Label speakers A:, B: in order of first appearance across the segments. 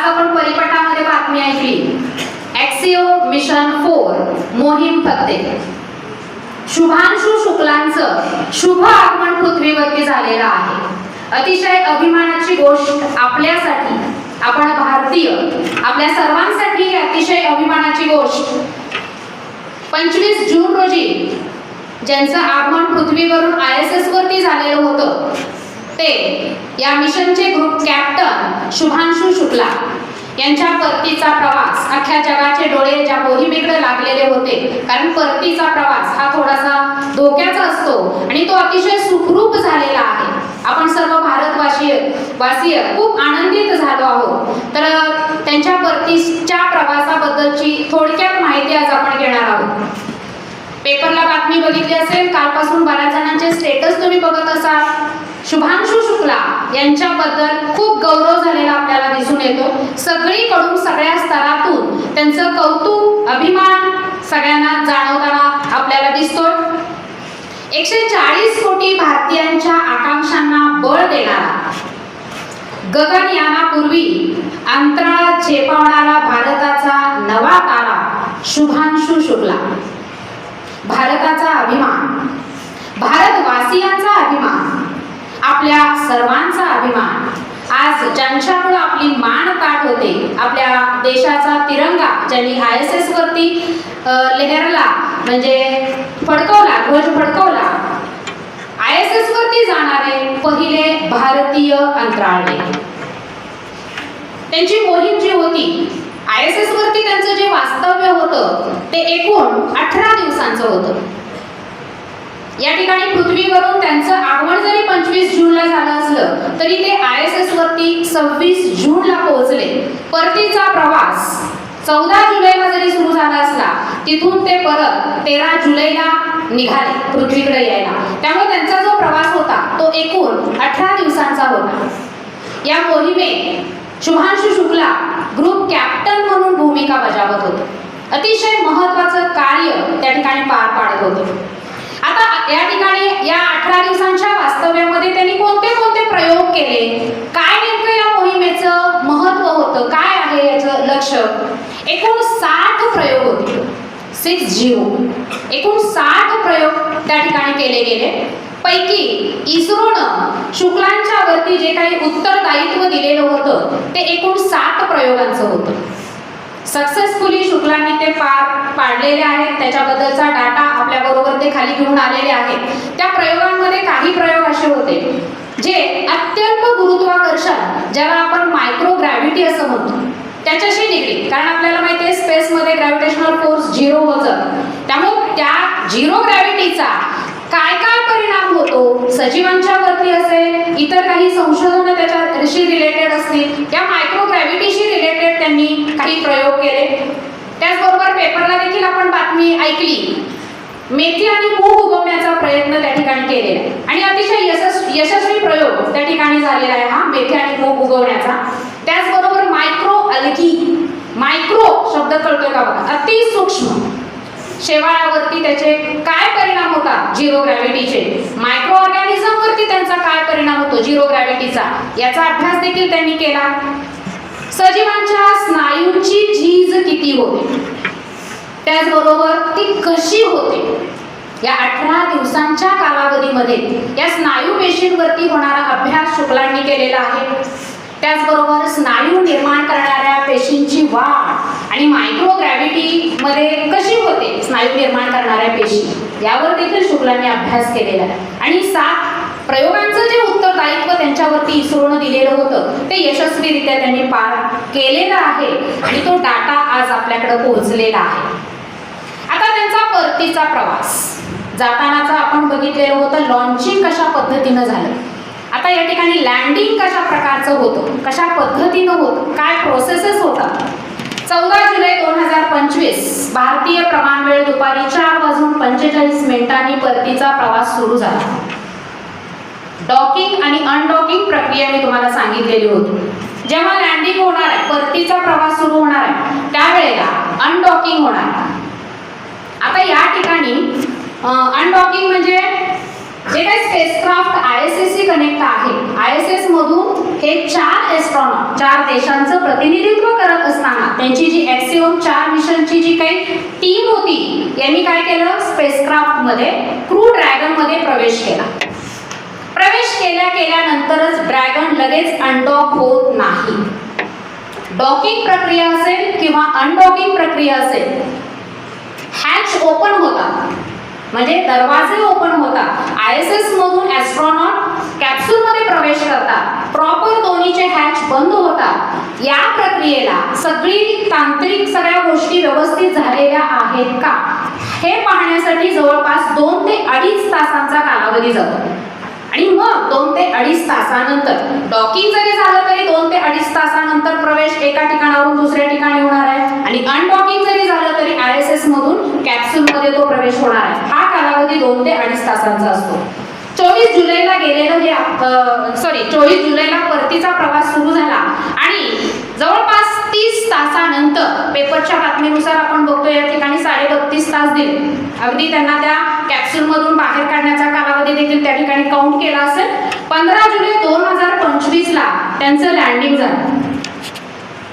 A: आज आपण परिपटामध्ये बातमी ऐकली. ऍक्सिओ मिशन फोर मोहीम फत्ते. शुभांशु शुक्लांचं शुभ आगमन पृथ्वीवरती झालेलं आहे. अतिशय अभिमानाची गोष्ट आपल्यासाठी आपण भारतीय आपल्या सर्वांसाठी ही अतिशय अभिमानाची गोष्ट. पंचवीस जून रोजी ज्यांचं आगमन पृथ्वीवरून आय एस एस वरती झालेलं होतं ते या मिशनचे ग्रुप कॅप्टन शुभांशु शुक्ला. यांच्या परतीचा प्रवास अख्ख्या जगाचे डोळे ज्या मोहिमेकडे लागलेले होते कारण परतीचा प्रवास हा थोडासा धोक्याचा असतो आणि तो अतिशय सुखरूप झालेला आहे. आपण सर्व भारतवासीय वासीय खूप आनंदित झालो आहोत. तर त्यांच्या परतीच्या प्रवासाबद्दलची थोडक्यात माहिती आज आपण घेणार आहोत. पेपरला बातमी बघितली असेल कालपासून बऱ्याच जणांचे स्टेटस तुम्ही बघत असाल. शुभांशु शुक्ला यांच्याबद्दल खूप गौरव झाले दिसून येतो. सगळीकडून सगळ्या स्तरातून त्यांचं कौतुक अभिमान सगळ्यांना जाणवताना आपल्याला दिसतो एकशे चाळीस कोटी भारतीयांच्या आकांक्षांना बळ देणारा गगनयानापूर्वी अंतराळात झेपावणारा भारताचा नवा तारा शुभांशु शुक्ला. भारताचा अभिमान भारतवासियांचा अभिमान आपल्या सर्वांचा अभिमान आज ज्यांच्यामुळे आपली मान ताट होते आपल्या देशाचा तिरंगा ज्यांनी आय एस एस वरती लेहरला म्हणजे फडकवला ध्वज फडकवला आय एस एस वरती जाणारे पहिले भारतीय अंतराळे त्यांची मोहीम जी होती आय एस एस वरती त्यांचं जे वास्तव्य होतं ते एकूण अठरा दिवसांचं होतं. या ठिकाणी पृथ्वीवरून त्यांचं आगमन जरी पंचवीस जूनला झालं असलं तरी ते आय एस एस वरती सव्वीस जूनला पोहोचले. परतीचा प्रवास चौदा जुलैला जरी सुरू झाला असला तिथून ते परत तेरा जुलैला निघाले पृथ्वीकडे यायला. त्यामुळे त्यांचा जो प्रवास होता तो एकूण अठरा दिवसांचा होता. या मोहिमेत शुभांशु शुक्ला ग्रुप कॅप्टन म्हणून भूमिका बजावत होते. अतिशय महत्वाचं कार्य त्या ठिकाणी पार पाडत होते. आता या ठिकाणी या अठरा दिवसांच्या वास्तव्यामध्ये त्यांनी कोणते कोणते प्रयोग केले? काय नेमकं या मोहिमेचं महत्त्व होतं? काय आहे याचं लक्ष? एकूण साठ प्रयोग होते. सिक्स झिरो एकूण साठ प्रयोग त्या ठिकाणी केले गेले. पैकी इस्रोनं शुक्लांच्या वरती जे काही उत्तरदायित्व दिलेलं होतं ते एकूण सात प्रयोगांचं होतं. सक्सेसफुली शुक्लांनी ते पार पाडलेले आहेत. त्याच्याबद्दलचा डाटा आपल्याबरोबर ते खाली घेऊन आलेले आहेत. त्या प्रयोगांमध्ये काही प्रयोग असे होते जे अत्यल्प गुरुत्वाकर्षण ज्याला आपण मायक्रो ग्रॅव्हिटी असं म्हणतो. त्याच्याशी निगडीत कारण आपल्याला माहिती आहे स्पेसमध्ये ग्रॅव्हिटेशनल फोर्स झिरो होतं. त्यामुळे त्या झिरो ग्रॅव्हिटीचा काय काय परिणाम होतो? सजीवांच्या वरती असेल इतर काही संशोधन त्याच्याशी रिलेटेड असतील या मायक्रो ग्रॅव्हिटीशी रिलेटेड त्यांनी काही प्रयोग केले. त्याचबरोबर पेपरला देखील आपण बातमी ऐकली. मेथी आणि मूग उगवण्याचा प्रयत्न त्या ठिकाणी केलेला आहे. आणि अतिशय यशस् यशस्वी प्रयोग त्या ठिकाणी झालेला आहे हा मेथी आणि मूग उगवण्याचा. त्याचबरोबर मायक्रो अलगी मायक्रो शब्द कळतोय का बघा? अतिसूक्ष्म. शेवाळावरती त्याचे काय होतात झिरो ग्रॅव्हिटीचे. मायक्रो ऑर्गॅनिझम वरती त्यांचा काय परिणाम होतो? झिरो ग्रॅव्हिटीचा. याचा अभ्यास देखील त्यांनी केला. सजीवांच्या स्नायूंची झीज किती होते? त्याचबरोबर ती कशी होते? या अठरा दिवसांच्या कालावधीमध्ये या स्नायू पेशींवरती होणारा अभ्यास शुक्लांनी केलेला आहे. त्याचबरोबर स्नायू निर्माण करणाऱ्या पेशींची वाढ आणि मायक्रो ग्रॅव्हिटीमध्ये कशी होते? स्नायू निर्माण करणाऱ्या पेशी. यावर देखील शुक्लाने अभ्यास केलेला आहे. आणि सात प्रयोगांचं जे उत्तरदायित्व त्यांच्यावरती इस्रोनं दिलेलं होतं ते यशस्वीरित्या त्यांनी पार केलेलं आहे आणि तो डाटा आज आपल्याकडे पोहोचलेला आहे. आता त्यांचा परतीचा प्रवास. जातानाचा आपण बघितलेलं होतं लॉन्चिंग कशा पद्धतीनं झालं. आता या ठिकाणी लँडिंग कशा प्रकारचं होतं कशा पद्धतीनं होतं काय प्रोसेसेस होतात एक्सप्रेस भारतीय प्रमाण वेळ दुपारी चार वाजून पंचेचाळीस मिनिटांनी परतीचा प्रवास सुरू झाला. डॉकिंग आणि अनडॉकिंग प्रक्रिया मी तुम्हाला सांगितलेली होती. जेव्हा लँडिंग होणार आहे परतीचा प्रवास सुरू होणार आहे त्यावेळेला अनडॉकिंग होणार आता या ठिकाणी अनडॉकिंग म्हणजे जे काही स्पेसक्राफ्ट आय एस एस सी कनेक्ट आहे आय एस एस मधून हे चार एस्ट्रॉनॉट चार देशांचं प्रतिनिधित्व करत असताना त्यांची जी एक्सिओम चार मिशनची जी काही टीम होती यांनी काय केलं? स्पेसक्राफ्टमध्ये क्रू ड्रॅगनमध्ये प्रवेश केला. प्रवेश केल्या केल्यानंतरच ड्रॅगन लगेच अनडॉक होत नाही. डॉकिंग प्रक्रिया असेल किंवा अनडॉकिंग प्रक्रिया असेल हॅच ओपन होता म्हणजे दरवाजे ओपन होता. आय एस एस मधून ॲस्ट्रॉनॉट कॅप्सूलमध्ये प्रवेश करतात प्रॉपर दोन्हीचे हॅच बंद होतात या प्रक्रियेला सगळी तांत्रिक सगळ्या गोष्टी व्यवस्थित झालेल्या आहेत का? हे पाहण्यासाठी जवळपास दोन ते अडीच तासांचा कालावधी जातो. आणि मग दोन ते अडीच तासानंतर डॉकिंग जरी झालं तरी दोन ते अडीच तासानंतर प्रवेश एका ठिकाणावरून दुसऱ्या ठिकाणी होणार आहे. आणि अनडॉकिंग जरी झालं तरी आय एस एस मधून कॅप्सूल मध्ये तो प्रवेश होणार आहे. हा कालावधी दोन ते अडीच तासांचा असतो. चोवीस जुलैला गेलेलं हे सॉरी चोवीस जुलैला परतीचा प्रवास सुरू झाला. आणि जवळपास तीस तासानंतर पेपरच्या बातमीनुसार आपण बघतो या ठिकाणी साडे बत्तीस तास दिले. अगदी त्यांना त्या कॅप्सूलमधून बाहेर काढण्याचा कालावधी देखील त्या ठिकाणी काउंट केला असेल. पंधरा जुलै दोन हजार पंचवीसला त्यांचं लँडिंग झालं.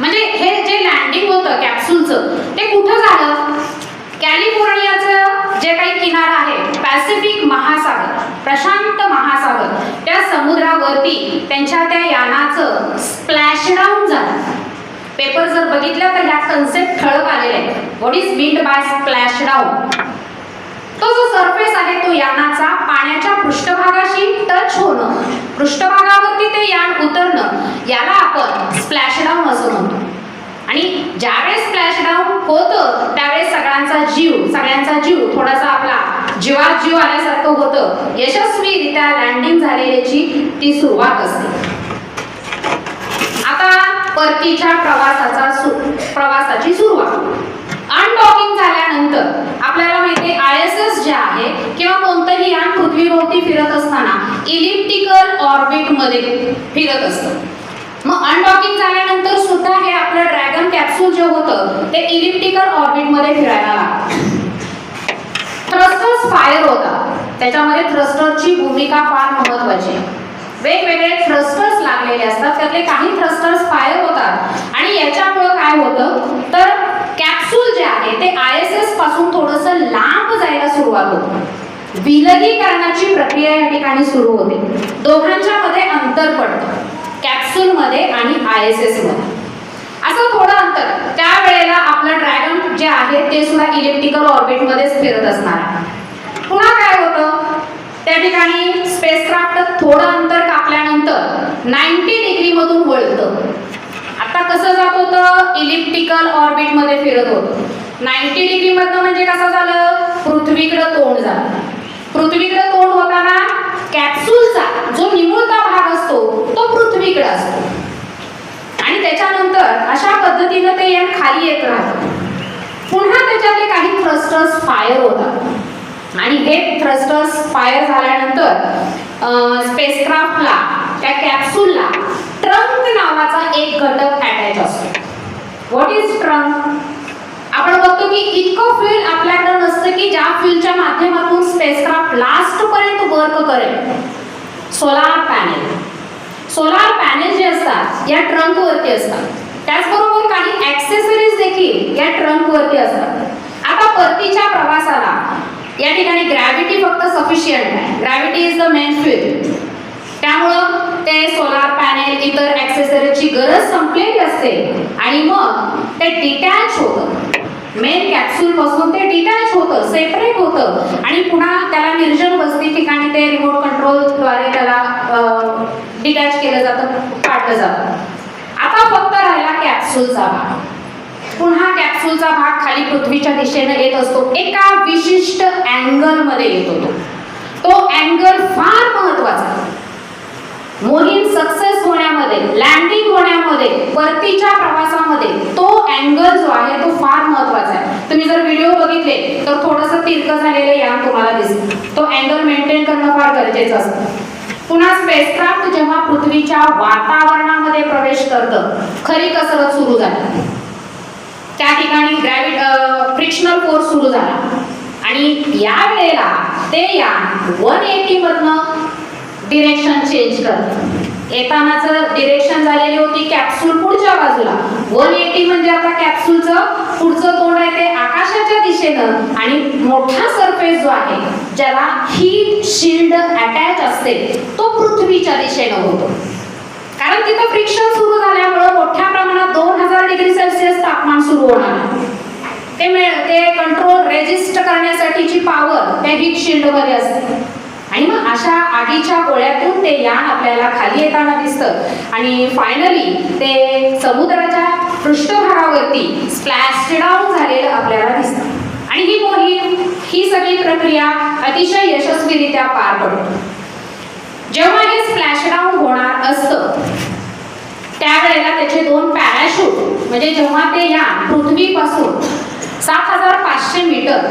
A: म्हणजे हे जे लँडिंग होतं कॅप्सूलचं ते कुठं झालं? कॅलिफोर्नियाचं जे काही किनारा आहे पॅसिफिक महासागर प्रशांत महासागर त्या समुद्रावरती त्यांच्या त्या यानाचं स्प्लॅशडाऊन झालं. पेपर जर बघितलं तर ह्या कन्सेप्ट ठळक आलेले आहेत. What is meant by splashdown तो जो सरफेस आहे तो यानाचा पाण्याच्या पृष्ठभागाशी टच होणं पृष्ठभागावरती ते यान उतरणं याला आपण स्प्लॅशडाऊन असं म्हणतो. आणि ज्यावेळेस स्प्लॅशडाऊन होतं त्यावेळेस सगळ्यांचा जीव सगळ्यांचा जीव थोडासा आपला जीवात जीव आल्यासारखं होतं. यशस्वीरित्या लँडिंग झालेल्याची ती सुरुवात असते. आता परतीच्या प्रवासाचा सु- प्रवासाची सुरुवात. अनडॉकिंग झाल्यानंतर आपल्याला माहिती आय एस एस जे आहे किंवा कोणतंही यान पृथ्वीभोवती फिरत असताना इलिप्टिकल ऑर्बिटमध्ये फिरत असतं. मग अनडॉकिंग झाल्यानंतर सुद्धा हे आपलं ड्रॅगन कॅप्सूल जे होतं ते इलिप्टिकल ऑर्बिटमध्ये फिरायला लागतं थ्रस्टर्स फायर होता. त्याच्यामध्ये थ्रस्टरची भूमिका फार महत्वाची. वेगवेगळे थ्रस्टर्स लागलेले असतात. त्यातले काही थ्रस्टर्स फायर होतात. आणि याच्यामुळं काय होतं? तर कॅप्सूल जे आहे ते आय एस एसपासून थोडंसं लांब जायला सुरुवात होते. विलगीकरणाची प्रक्रिया या ठिकाणी सुरू होते. दोघांच्या मध्ये अंतर पडतं. कॅप्सूलमध्ये आणि आय एस एसमध्ये असं थोडं अंतर. त्यावेळेला आपलं ड्रॅगन जे आहे ते सुद्धा इलेक्ट्रिकल ऑर्बिटमध्येच फिरत असणार आहे. पुन्हा काय होतं? त्या ठिकाणी स्पेसक्राफ्ट थोडं अंतर कापल्यानंतर नाईन्टी डिग्री मधून वळतं. आता कसं जात होतं? इलिप्टिकल ऑर्बिटमध्ये फिरत होतं. नाईन्टी डिग्री मधनं म्हणजे कसं झालं? पृथ्वीकडं तोंड झालं. पृथ्वीकडे तोंड होताना कॅप्सूलचा जो निमुळता भाग असतो तो पृथ्वीकडे असतो. आणि त्याच्यानंतर अशा पद्धतीनं ते यान खाली येत राहतं. पुन्हा त्याच्यातले काही थ्रस्टर्स फायर होतात. आणि हे थ्रस्टर्स फायर झाल्यानंतर स्पेसक्राफ्टला त्या कॅप्सूलला ट्रंक नावाचा एक घटक अटॅच असतो. व्हॉट इज ट्रंक आपण बघतो की इतकं फ्युल आपल्याकडे नसतं की ज्या फ्युलच्या माध्यमातून स्पेसक्राफ्ट लास्ट संपर्क करेल. सोलार पॅनेल सोलार पॅनेल जे असतात या ट्रंकवरती असतात. त्याचबरोबर काही ॲक्सेसरीज देखील या ट्रंकवरती असतात. आता परतीच्या प्रवासाला या ठिकाणी ग्रॅव्हिटी फक्त सफिशियंट आहे. Gravity is the main fuel त्यामुळं ते सोलार पॅनेल इतर ॲक्सेसरीजची गरज संपलेली असते. आणि मग ते डिटॅच होतं मेन कॅप्सूल पासून ते डिटॅच होतं सेपरेट होतं. आणि पुन्हा त्याला निर्जन बसती ठिकाणी ते रिमोट कंट्रोलद्वारे त्याला डिटॅच केलं जातं काढलं जातं. आता फक्त राहिला कॅप्सूलचा भाग. पुन्हा कॅप्सूलचा भाग खाली पृथ्वीच्या दिशेने येत असतो. एका विशिष्ट अँगलमध्ये येतो तो तो अँगल फार महत्त्वाचा मोहीम सक्सेस होण्यामध्ये लँडिंग होण्यामध्ये परतीच्या प्रवासामध्ये तो अँगल जो आहे तो फार महत्त्वाचा आहे. तुम्ही जर व्हिडिओ बघितले तर थोडंसं तिरकं झालेलं यान तुम्हाला दिसेल तो अँगल मेंटेन करणं फार गरजेचं असतं. पुन्हा स्पेसक्राफ्ट जेव्हा पृथ्वीच्या वातावरणामध्ये प्रवेश करतं खरी कसरत सुरू झाली. त्या ठिकाणी ग्रॅव्हिट फ्रिक्शनल फोर्स सुरू झाला. आणि या वेळेला ते या वन एटी मधनं डिरेक्शन चेंज करतं. येतानाचं डिरेक्शन झालेली होती कॅप्सूल पुढच्या बाजूला. वन एटी म्हणजे आता कॅप्सूलचं पुढचं तोंड आहे ते आकाशाच्या दिशेनं आणि मोठा सरफेस जो आहे ज्याला हीट शिल्ड अटॅच असते तो पृथ्वीच्या दिशेनं होतो. कारण तिथं फ्रिक्शन सुरू झाल्यामुळं मोठ्या प्रमाणात दोन हजार डिग्री सेल्सिअस तापमान सुरू होणार ते मिळ ते कंट्रोल रेजिस्ट करण्यासाठीची पॉवर त्या हीट शिल्डमध्ये असते. आणि मग अशा आगीच्या गोळ्यातून ते यान आपल्याला खाली येताना दिसतं. आणि फायनली ते समुद्राच्या पृष्ठभागावरती स्प्लॅशडाऊन झालेलं आपल्याला दिसतं. आणि ही मोहीम ही सगळी प्रक्रिया अतिशय यशस्वीरित्या पार पडते. जेव्हा हे स्प्लॅशडाऊन होणार असतं त्यावेळेला त्याचे दोन पॅराशूट म्हणजे जेव्हा ते या पृथ्वीपासून सात हजार पाचशे मीटर.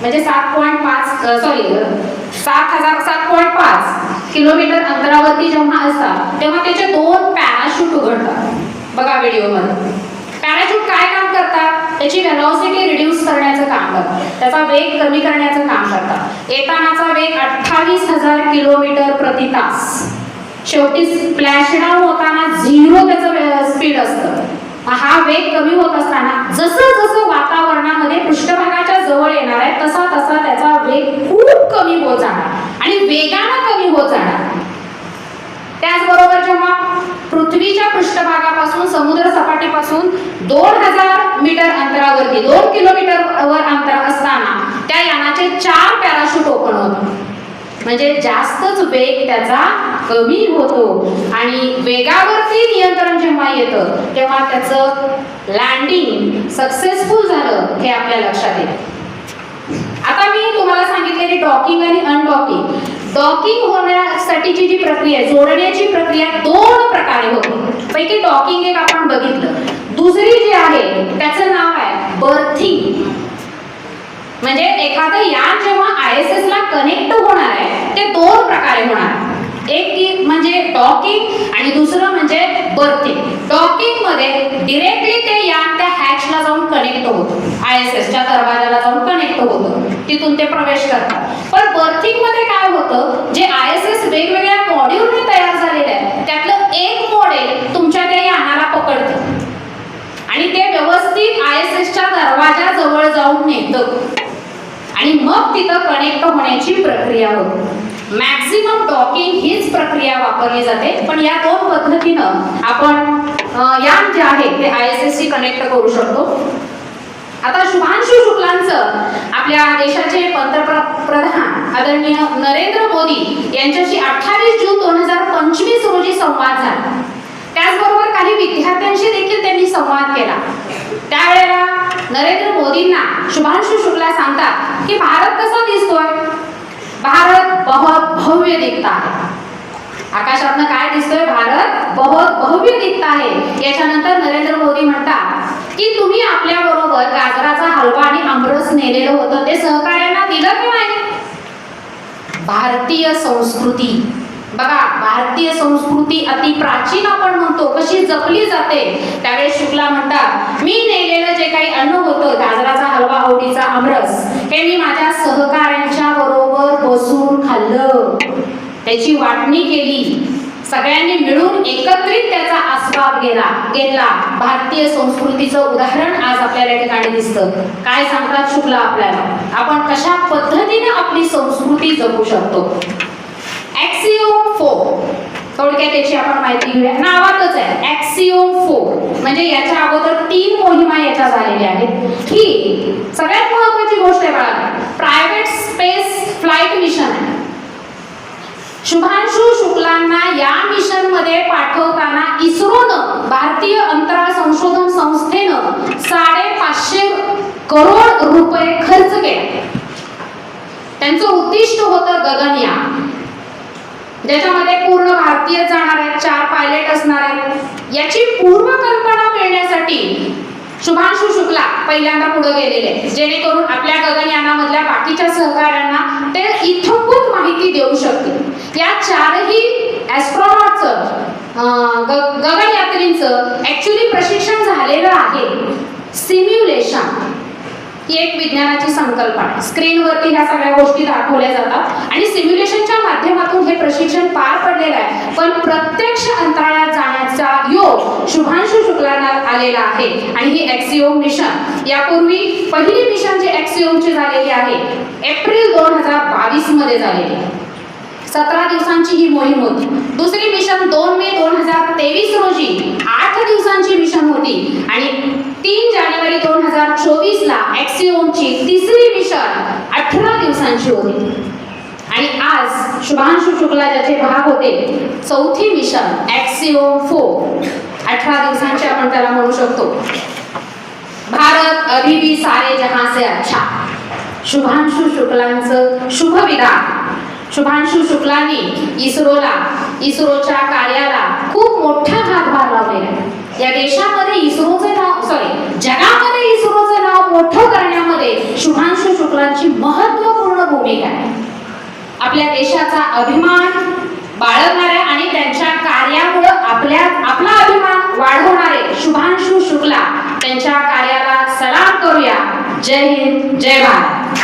A: म्हणजे सात पॉईंट पाच सॉरी सात हजार सात पॉईंट पाच किलोमीटर अंतरावरती जेव्हा असतात तेव्हा त्याचे दोन पॅराशूट उघडतात. बघा व्हिडिओमध्ये. पॅराशूट काय काम करतात? त्याची व्हेलॉसिटी रिड्यूस करण्याचं काम करतात. त्याचा वेग कमी करण्याचं काम करतात. येतानाचा वेग अठ्ठावीस हजार किलोमीटर प्रति तास. शेवटी स्प्लॅशडाऊन होताना झिरो त्याचं स्पीड असतं. हा वेग कमी होत असताना जसं जसं वातावरणामध्ये पृष्ठभागाच्या जवळ येणार आहे तसा तसा त्याचा वेग खूप कमी होत जाणार आणि वेगानं कमी होत जाणार. त्याचबरोबर जेव्हा पृथ्वीच्या पृष्ठभागापासून समुद्र सपाटीपासून दोन हजार मीटर अंतरावरती दोन किलोमीटर वर अंतर असताना त्या यानाचे चार पॅराशूट ओपन होतात. म्हणजे जास्तच वेग त्याचा कमी होतो. आणि वेगावरती नियंत्रण जेव्हा येतं तेव्हा त्याचं लँडिंग सक्सेसफुल झालं हे आपल्या लक्षात येतं. आता मी तुम्हाला सांगितलेली डॉकिंग आणि अनडॉकिंग डॉकिंग होण्यासाठीची जी प्रक्रिया जोडण्याची प्रक्रिया दोन प्रकारे होते. पैकी डॉकिंग एक आपण बघितलं. दुसरी जी आहे त्याचं नाव आहे बर्थिंग म्हणजे एखादं यान जेव्हा आयएसएस ला कनेक्ट होणार आहे ते दोन प्रकारे होणार. आहे. एक की म्हणजे टॉकिंग आणि दुसरं म्हणजे बर्थिंग टॉकिंगमध्ये डिरेक्टली ते यान त्या हॅचला जाऊन कनेक्ट होतं. आयएसएसच्या दरवाजाला जाऊन कनेक्ट होतं. तिथून ते प्रवेश करतात. पण बर्थिंगमध्ये काय होतं? जे आयएसएस वेगवेगळ्या मॉड्यूलने तयार झालेले आहे त्यातलं एक मॉडेल तुमच्या त्या यानाला पकडतं. आणि ते व्यवस्थित आयएसएस च्या दरवाजा दरवाजाजवळ जाऊन नेतं. आणि मग तिथं कनेक्ट होण्याची प्रक्रिया होते. मॅक्झिमम टॉकिंग हीच प्रक्रिया वापरली जाते. पण या दोन पद्धतीनं आपण अं, यान जे आहे ते आय एस एस सी कनेक्ट करू शकतो. आता शुभांशु शुक्लांचं आपल्या देशाचे पंतप्रधान आदरणीय नरेंद्र मोदी यांच्याशी अठ्ठावीस जून दोन हजार पंचवीस रोजी संवाद झाला. त्याचबरोबर काही विद्यार्थ्यांशी देखील त्यांनी संवाद केला. त्यावेळेला नरेंद्र मोदींना शुभांशु शुक्ला सांगतात की भारत कसा दिसतोय? भारत बहुत भव्य दिखता है. आकाशातनं काय दिसतोय? भारत बहुत भव्य दिखता आहे याच्यानंतर नरेंद्र मोदी म्हणतात की तुम्ही आपल्या बरोबर गाजराचा हलवा आणि आमरस नेलेलं होतं. ते सहकार्यांना दिलं की नाही? भारतीय संस्कृती बघा भारतीय संस्कृती अति प्राचीन आपण म्हणतो कशी जपली जाते त्यावेळेस शुक्ला म्हणतात मी नेलेलं जे काही अन्न होतं गाजराचा हलवा आवडीचा आमरस हे मी माझ्या सहकाऱ्यांच्या बरोबर बसून खाल्लं. त्याची वाटणी केली. सगळ्यांनी मिळून एकत्रित त्याचा आस्वाद गेला घेतला. भारतीय संस्कृतीचं उदाहरण आज आपल्याला ठिकाणी दिसतं. काय सांगतात शुक्ला आपल्याला? आपण कशा पद्धतीने आपली संस्कृती जपू शकतो? ऍक्सिओम फो थोडक्यात याची आपण माहिती घेऊया. नावातच आहे. ऍक्सिओम फो म्हणजे याच्या अगोदर तीन मोहिमा याच्या झालेल्या आहेत. ही सगळ्यात महत्वाची गोष्ट आहे बाळा. प्रायव्हेट स्पेस फ्लाईट मिशन आहे. शुभांशु शुक्लांना या मिशनमध्ये पाठवताना इस्रोनं भारतीय अंतराळ संशोधन संस्थेनं साडेपाचशे करोड रुपये खर्च केले. त्यांचं उद्दिष्ट होतं गगनयान. ज्याच्यामध्ये पूर्ण भारतीय जाणार आहेत चार पायलट असणार आहेत. याची पूर्वकल्पना मिळण्यासाठी शुभांशु शुक्ला पहिल्यांदा पुढे गेलेले आहेत. जेणेकरून आपल्या गगनयानामधल्या बाकीच्या सहकाऱ्यांना ते इथंभूत माहिती देऊ शकतील. या चारही ॲस्ट्रॉनॉटचं गगनयात्रींचं ॲक्च्युली प्रशिक्षण झालेलं आहे. सिम्युलेशन ही एक विज्ञानाची संकल्पना आहे. स्क्रीनवरती ह्या सगळ्या गोष्टी दाखवल्या जातात आणि सिम्युलेशनच्या माध्यमातून हे प्रशिक्षण पार पडलेलं आहे. पण प्रत्यक्ष अंतराळात जाण्याचा योग शुभांशु शुक्लांना आलेला आहे. आणि ही एक्सिओम मिशन यापूर्वी पहिली मिशन जे एक्सिओमची झालेली आहे एप्रिल दोन हजार बावीसमध्ये झालेली आहे. सतरा दिवसांची ही मोहीम होती. दुसरी मिशन दोन मे दोन हजार तेवीस रोजी आठ दिवसांची मिशन होती आणि तीन जानेवारी दोन हजार चोवीस ला एक्सिओमची तिसरी मिशन अठरा दिवसांची होती. आणि आज शुभांशु शुक्ला ज्याचे भाग होते चौथी मिशन एक्सिओ फोर अठरा दिवसांची आपण त्याला म्हणू शकतो. भारत अभी भी सारे जहां से अच्छा. शुभांशु शुक्लांचं शुभ विधान शुभांशु शुक्लांनी इस्रोला इस्रोच्या कार्याला खूप मोठा हातभार लावलेला आहे या देशामध्ये इस्रोचे नाव सॉरी जगामध्ये इस्रोचे नाव मोठं करण्यामध्ये शुभांशु शुक्लांची महत्त्वपूर्ण भूमिका आहे. आपल्या देशाचा अभिमान बाळगणाऱ्या आणि त्यांच्या कार्यामुळे आपल्या आपला अभिमान वाढवणारे शुभांशु शुक्ला त्यांच्या कार्याला सलाम करूया. जय हिंद जय भारत.